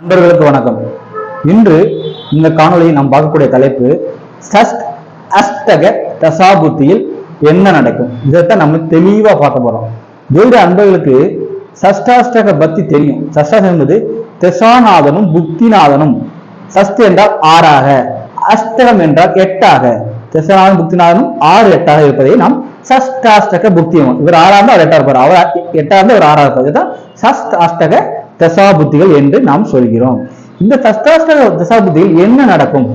நண்பர்களுக்கு வணக்கம். இன்று இந்த காணொளியை நாம் பார்க்கக்கூடிய தலைப்பு சஷ்ட் அஷ்டக தசாபுத்தியில் என்ன நடக்கும்? இதைத்தான் நம்ம தெளிவா பார்க்க போறோம். வேறு அன்பர்களுக்கு சஷ்டாஷ்டக பத்தி தெரியும். சஷ்டாஷ்டகம் என்பது தெசாநாதனும் புக்திநாதனும். சஷ்டி என்றால் ஆறாக. அஷ்டகம் என்றால் எட்டாக. தெசநாதன் புக்திநாதனும் ஆறு எட்டாக இருப்பதை நாம் சஷ்டாஷ்டக புக்தி இவர் ஆறாம் இருந்தால் அவர் எட்டா இருப்பார். அவர் எட்டா இருந்தால் அவர் ஆறாக இருப்பார். இதுதான் சஷ்ட அஷ்டக தசாபுத்திகள் என்று நாம் சொல்கிறோம். இந்த தசாஷ்டக தசாபுத்தியில் என்ன நடக்கும்?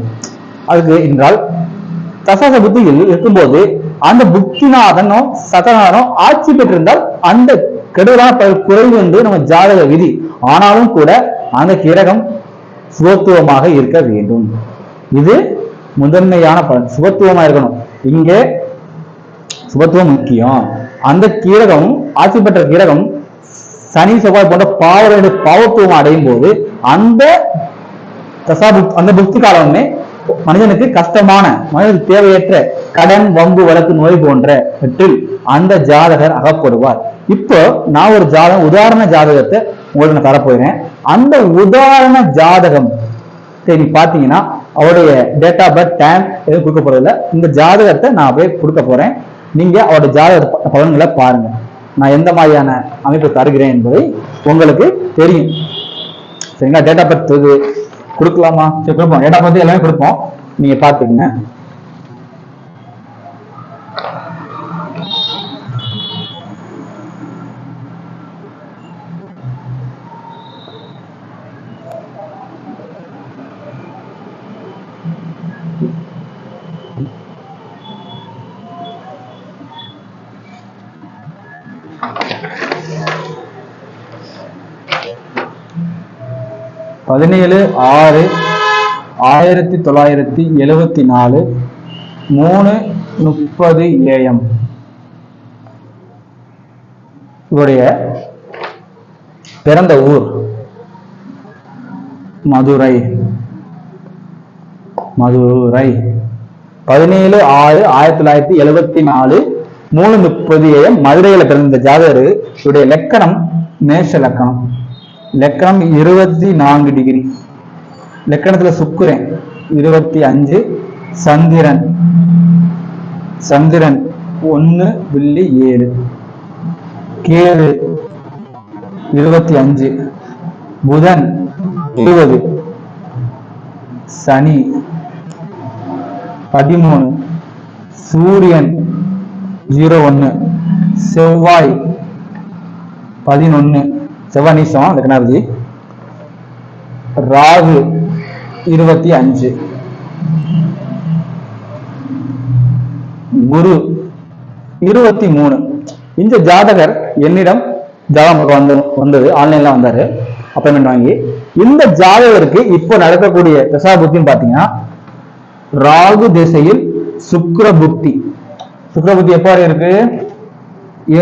அதுக்கு என்றால் தசாச புத்தியில் இருக்கும்போது அந்த புக்திநாதனோ சதநாதனோ ஆட்சி பெற்றிருந்தால் அந்த கெடுதலான பல குறைவு என்று நம்ம ஜாதக விதி. ஆனாலும் கூட அந்த கிரகம் சுபத்துவமாக இருக்க வேண்டும். இது முதன்மையான பலன். சுபத்துவமா இருக்கணும். இங்கே சுபத்துவம் முக்கியம். அந்த கீரகம் ஆட்சி பெற்ற கீரகம் சனி செவ்வாய் போன்ற பாவ பாவத்துவம் அடையும் போது அந்த தசா புக்- அந்த புக்தி காலமே மனிதனுக்கு கஷ்டமான மனிதனுக்கு தேவையற்ற கடன் வம்பு வழக்கு நோய் போன்றவற்றில் அந்த ஜாதகர் அகப்படுவார். இப்போ நான் ஒரு ஜாதகம் உதாரண ஜாதகத்தை உங்களுக்கு நான் தரப்போகிறேன். அந்த உதாரண ஜாதகம் சரி பாத்தீங்கன்னா அவருடைய டேட் ஆஃப் பர்த் டைம் எதுவும் கொடுக்க போறதில்ல. இந்த ஜாதகத்தை நான் அப்படியே கொடுக்க போறேன். நீங்க அவருடைய ஜாதக பலன்களை பாருங்க. நான் எந்த மாதிரியான அமைப்பு தருகிறேன் என்பதை உங்களுக்கு தெரியும். சரிங்களா? டேட்டா பர்த் இது கொடுக்கலாமா? சரி கொடுப்போம். டேட்டா பர்த் எல்லாமே கொடுப்போம். நீங்க பாத்துக்கங்க பதினேழு ஆறு ஆயிரத்தி தொள்ளாயிரத்தி எழுவத்தி நாலு மூணு முப்பது ஏஎம். இவருடைய பிறந்த ஊர் மதுரை. மதுரை. பதினேழு ஆறு ஆயிரத்தி தொள்ளாயிரத்தி எழுவத்தி நாலு மூணு முப்பது மதுரையில பிறந்த ஜாதகர் இவருடைய லக்கணம் மேஷ லக்கணம். லக்கணம் இருபத்தி நான்கு டிகிரி. லக்கணத்துல சுக்கிரன் இருபத்தி அஞ்சு சந்திரன் சந்திரன் ஒன்னு புள்ளி ஏழு. கேது இருபத்தி அஞ்சு புதன் இருபது சனி பதிமூணு சூரியன் ஜீரோ ஒன்று செவ்வாய் பதினொன்னு. செவ்வாய் நீசம் லக்னாதிபதி ராகு இருபத்தி அஞ்சு. குரு இருபத்தி மூணு. இந்த ஜாதகர் என்னிடம் ஜாதகம் வந்து வந்தது. ஆன்லைன்ல வந்தாரு. அப்பாயின்மெண்ட் வாங்கி. இந்த ஜாதகருக்கு இப்போ நடக்கக்கூடிய தசாபுத்தின்னு பாத்தீங்கன்னா ராகு திசையில் சுக்கர புக்தி. சுக்கிர புக்தி இருக்கு?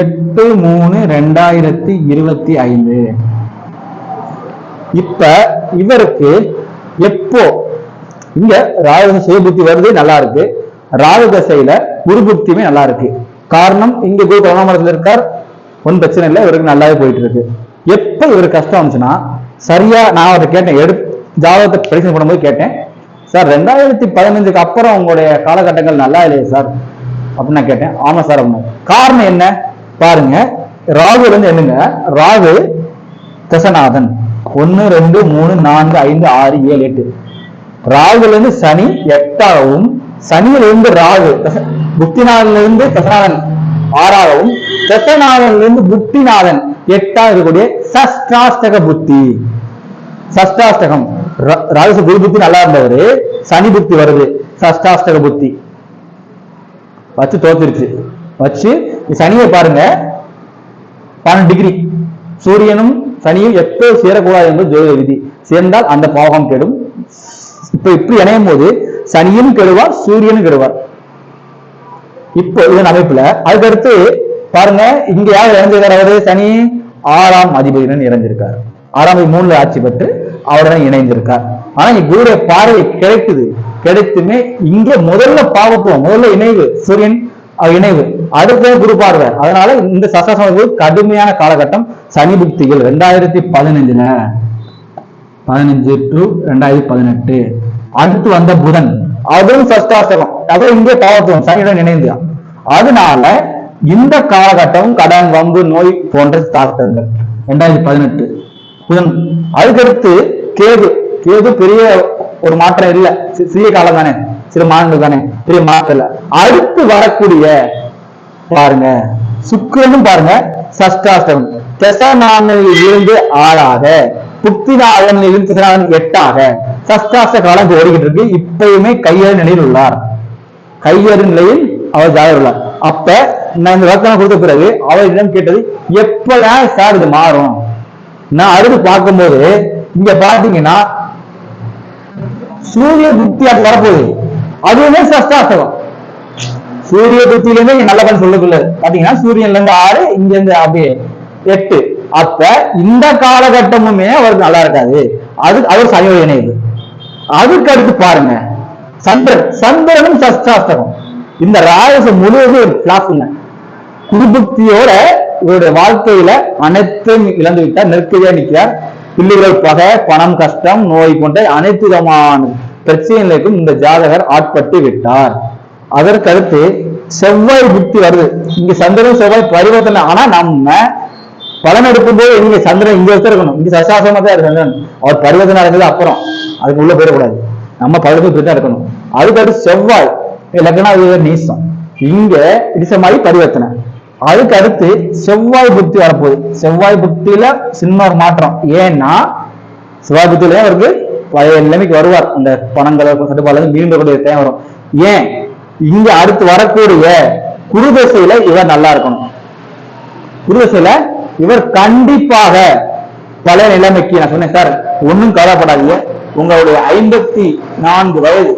எட்டு மூணு ரெண்டாயிரத்தி இருபத்தி ஐந்து. இப்ப இவருக்கு எப்போ இங்க ராகு சுயபுத்தி வருது நல்லா இருக்கு. ராகு தசையில குரு புத்தியுமே நல்லா இருக்கு. காரணம் இங்க குரு பரமாமரத்துல இருக்கார். ஒன்றும் பிரச்சனை இல்லை இவருக்கு நல்லாவே போயிட்டு இருக்கு. எப்ப இவருக்கு கஷ்டம் வந்துச்சுன்னா சரியா நான் அவர்கிட்ட கேட்டேன் எடு ஜாதகத்தை பரிசீலனை பண்ணும்போது கேட்டேன். சார் ரெண்டாயிரத்தி பதினஞ்சுக்கு அப்புறம் உங்களுடைய காலகட்டங்கள் நல்லா இல்லையே சார்? அப்படின்னு நான் கேட்டேன் ஆமா சார் அப்படின்னு காரணம் என்ன? பாருங்க ராகுல வந்து என்னங்க? ராகு தசநாதன். ஒன்னு ரெண்டு மூணு நான்கு ஐந்து ஆறு ஏழு எட்டு. ராகுல இருந்து சனி எட்டாகவும் சனியில இருந்து ராகு புத்திநாதன்ல இருந்து தசநாதன் ஆறாகவும் தசநாதன்ல இருந்து புத்திநாதன் எட்டா இருக்கக்கூடிய சஷ்டாஷ்டக புத்தி. சஷ்டாஷ்டகம். ரா- ராகுச குரு புத்தி நல்லா இருந்தவரு. சனி புத்தி வருது. சஷ்டாஷ்டக புத்தி. வச்சு தோத்துருச்சு. வச்சு சனியை பாருங்க. பன்னெண்டு டிகிரி சூரியனும் சனியும் எப்போ சேரக்கூடாது என்பது ஜோதிட விதி. சேர்ந்தால் அந்த போகம் கெடும். இப்ப இப்படி இணையும் போது சனியும் கெடுவார் சூரியனும் கெடுவார். இப்போ இதன் அமைப்புல. அதுக்கடுத்து பாருங்க இங்க யார் இணைஞ்சிருக்காரு? சனி ஆறாம் அதிபதியுடன் இணைஞ்சிருக்காரு. ஆறாம் மூணுல ஆட்சி பெற்று அவருடன் இணைந்திருக்கார் ஆனா இங்க குருடைய பார்வை கிடைக்குது. கிடைத்துமே இங்க முதல்ல பாவத்துவம் முதல்ல இணைவு சூரியன் இணைவு. அடுத்த குரு பார்வை. அதனால இந்த சசாசம் கடுமையான காலகட்டம் சனி புக்திகள் ரெண்டாயிரத்தி பதினஞ்சுல பதினஞ்சு டு ரெண்டாயிரத்தி பதினெட்டு. அடுத்து வந்த புதன். அதுவும் சஷ்டாஷ்டகம். அதுவும் இங்கே பாவத்துவம் சனியுடன் இணைந்து. அதனால இந்த காலகட்டம் கடன் வம்பு நோய் போன்ற தாக்கங்கள். ரெண்டாயிரத்தி பதினெட்டு. புதன். அதுக்கடுத்து கேது. கேது பெரிய ஒரு மாற்றம் இல்ல. சிறிய காலம் தானே. சிறு மாதங்கள் தானே. பெரிய மாற்றம் இல்ல. அடுத்து வரக்கூடிய பாருங்க. சுக்கிரனும் பாருங்க. சஷ்டாஷ்டகம் தெசநானில் இருந்து ஆளாக புத்திநாதனில் இருந்து திசநாதன் எட்டாக. சஷ்டாஷ்ட காலம் ஓடிக்கிட்டு இருக்கு. இப்பயுமே கையறு நிலையில் உள்ளார். கையறு நிலையில் அவர் ஜாயர் உள்ளார். அப்ப நான் இந்த விளக்கம் கொடுத்த பிறகு அவரிடம் கேட்டது எப்பதான் சார் இது மாறும். நான் அடுத்து பார்க்கும்போது இங்க பாத்தீங்கன்னா சூரிய புத்தி அது வரப்போகுது. அதுவுமே சஷ்டாஷ்டகம் சூரிய புத்தியில இருந்து நல்ல பலன் சொல்லக்குள்ள பாத்தீங்கன்னா சூரியன்ல இருந்து ஆறு இங்க இருந்து அப்படியே எட்டு. அப்ப இந்த காலகட்டமுமே அவருக்கு நல்லா இருக்காது. அது அவர் சயோஜனை இது அதுக்கு அடுத்து பாருங்க. சந்திரன். சந்திரனும் சஷ்டாஷ்டகம் இந்த ராயசம் முழுவதும் ஒரு பிளாப்புங்க குருபக்தியோட இவருடைய வாழ்க்கையில அனைத்தும் இழந்து விட்டார் நெருக்கடியா நிற்கிறார் பிள்ளைகள் பகை பணம் கஷ்டம் நோய் போன்ற அனைத்து விதமான பிரச்சனைகளுக்கும் இந்த ஜாதகர் ஆட்பட்டு விட்டார். அதற்கடுத்து செவ்வாய் புத்தி வருது. இங்க சந்திரன் செவ்வாய் பரிவர்த்தனை. ஆனா நம்ம பலன் எடுக்கும்போது இங்க சந்திரன் இங்க வச்சு இருக்கணும். இங்க சசாசமா தான் இருக்கு சந்திரன் அவர் பரிவர்த்தனை அடைஞ்சது அப்புறம். அதுக்கு உள்ள போயிடக்கூடாது. நம்ம பழுது தான் இருக்கணும். அதுக்கடுத்து செவ்வாய். லக்னா நீசம். இங்க இடிசமாயி பரிவர்த்தனை. அதுக்கு அடுத்து செவ்வாய் புத்தி வரப்போகுது. செவ்வாய் புத்தியில சின்ன ஒரு மாற்றம். ஏன்னா செவ்வாய் புத்தியில அவருக்கு பழைய நிலைமைக்கு வருவார். அந்த பணங்களை கட்டுப்பாடு மீண்டக்கூடிய தேவை வரும். ஏன்? இங்க அடுத்து வரக்கூடிய குருதசையில இவர் நல்லா இருக்கணும். குருதசையில இவர் கண்டிப்பாக பழைய நிலைமைக்கு நான் சொன்னேன் சார் ஒண்ணும் கவலைப்படாதீங்க. உங்களுடைய ஐம்பத்தி நான்கு வயது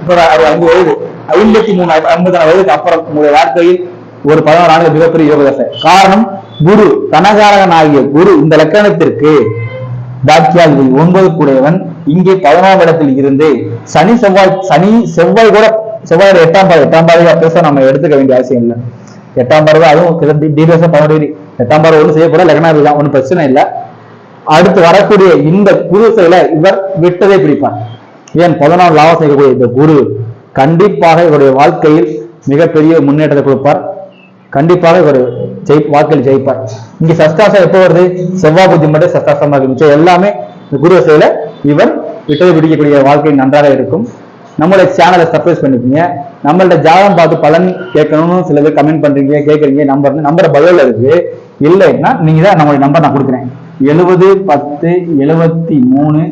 ஐம்பது ஐந்து வயது ஐம்பத்தி மூணு ஐம்பத்தி நாலு வயதுக்கு அப்புறம் உங்களுடைய வாழ்க்கையில் ஒரு பதினோரு ஆண்டு மிகப்பெரிய யோக தசை காரணம் குரு தனகாரகன் ஆகிய குரு இந்த லக்கணத்திற்கு பாக்கியாதிபதி ஒன்பது கூடையவன். இங்கே பதினோராம் இடத்தில் இருந்து சனி செவ்வாய் சனி செவ்வாய் கூட செவ்வாய் எட்டாம் பாதை எட்டாம் பாதையா பேச நம்ம எடுத்துக்க வேண்டிய அவசியம் இல்லை. எட்டாம் பார்வை அதுவும் டீடெயில்ஸா பதினோரு டிகிரி எட்டாம் பார்வை ஒன்றும் செய்யப்பட லக்னாதி தான் ஒன்றும் பிரச்சனை இல்லை. அடுத்து வரக்கூடிய இந்த குரு இவர் விட்டதை பிடிப்பார். ஏன்? பதினாறு லாபம் செய்யக்கூடிய இந்த குரு கண்டிப்பாக இவருடைய வாழ்க்கையில் மிகப்பெரிய முன்னேற்றத்தை கொடுப்பார். கண்டிப்பாக இவர் ஜெய் வாழ்க்கையில் ஜெயிப்பார். இங்க சஸ்தாசம் எப்போ வருது? செவ்வாய் புத்தி மட்டும் சஸ்தாசமா இருக்கு மிச்சம் எல்லாமே இந்த குரு செயல இவர் விட்டது பிடிக்கக்கூடிய வாழ்க்கை நன்றாக இருக்கும். நம்மளோட சேனலை சப்ஸ்கிரைப் பண்ணிக்கோங்க. நம்மள்ட்ட ஜாதகம் பார்த்து பலன் கேட்கணும்னு சில பேர் கமெண்ட் பண்றீங்க கேட்குறீங்க நம்பர் நம்பர் பயோல இருக்கு. இல்லைன்னா நீங்க தான் நம்மளுடைய நம்பர் நான் கொடுக்குறேன். எழுபது பத்து எழுபத்தி மூணு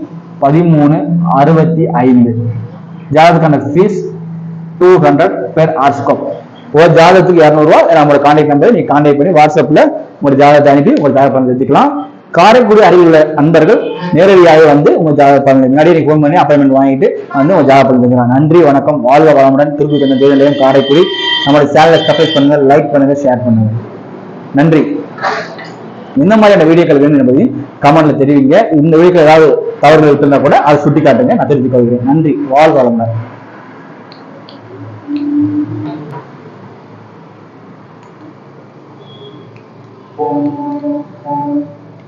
பதிமூணு அறுபத்தி ஐந்து. ஜாதகத்துக்கான fees two hundred per horoscope ஒரு ஜாதகத்துக்கு இரநூறுவா நம்மளோட கான்டாக்ட் நம்பர் நீங்க கான்டாக்ட் பண்ணி வாட்ஸ்அப்ல உங்க ஜாதகத்தை அனுப்பி உங்க ஜாதக பலன் தெரிஞ்சுக்கலாம். காரைக்குடி அருகிலுள்ள நண்பர்கள் நேரடியாக வந்து உங்க ஜாதக பலன் முன்னாடி நீங்க ஃபோன் பண்ணி அப்பாயின்மெண்ட் வாங்கிட்டு வந்து உங்க ஜாதக பலன் தெரிஞ்சுக்கலாம். நன்றி வணக்கம். வாழ்க வளமுடன் திருப்பி தந்த தேவையிலையும் காரைக்குடி. நம்மளோட சேனலை சப்ஸ்கிரைப் பண்ணுங்க லைக் பண்ணுங்க ஷேர் பண்ணுங்க. நன்றி. இந்த மாதிரியான வீடியோக்கள் வேணும் என்பதையும் கமெண்ட்ல தெரிவிங்க. இந்த வீடியோக்கள் ஏதாவது தவறுகள் இருந்தா கூட அதை சுட்டி காட்டுங்க நான் தெரிவித்துக் கொள்கிறேன் நன்றி வாழ்க bom.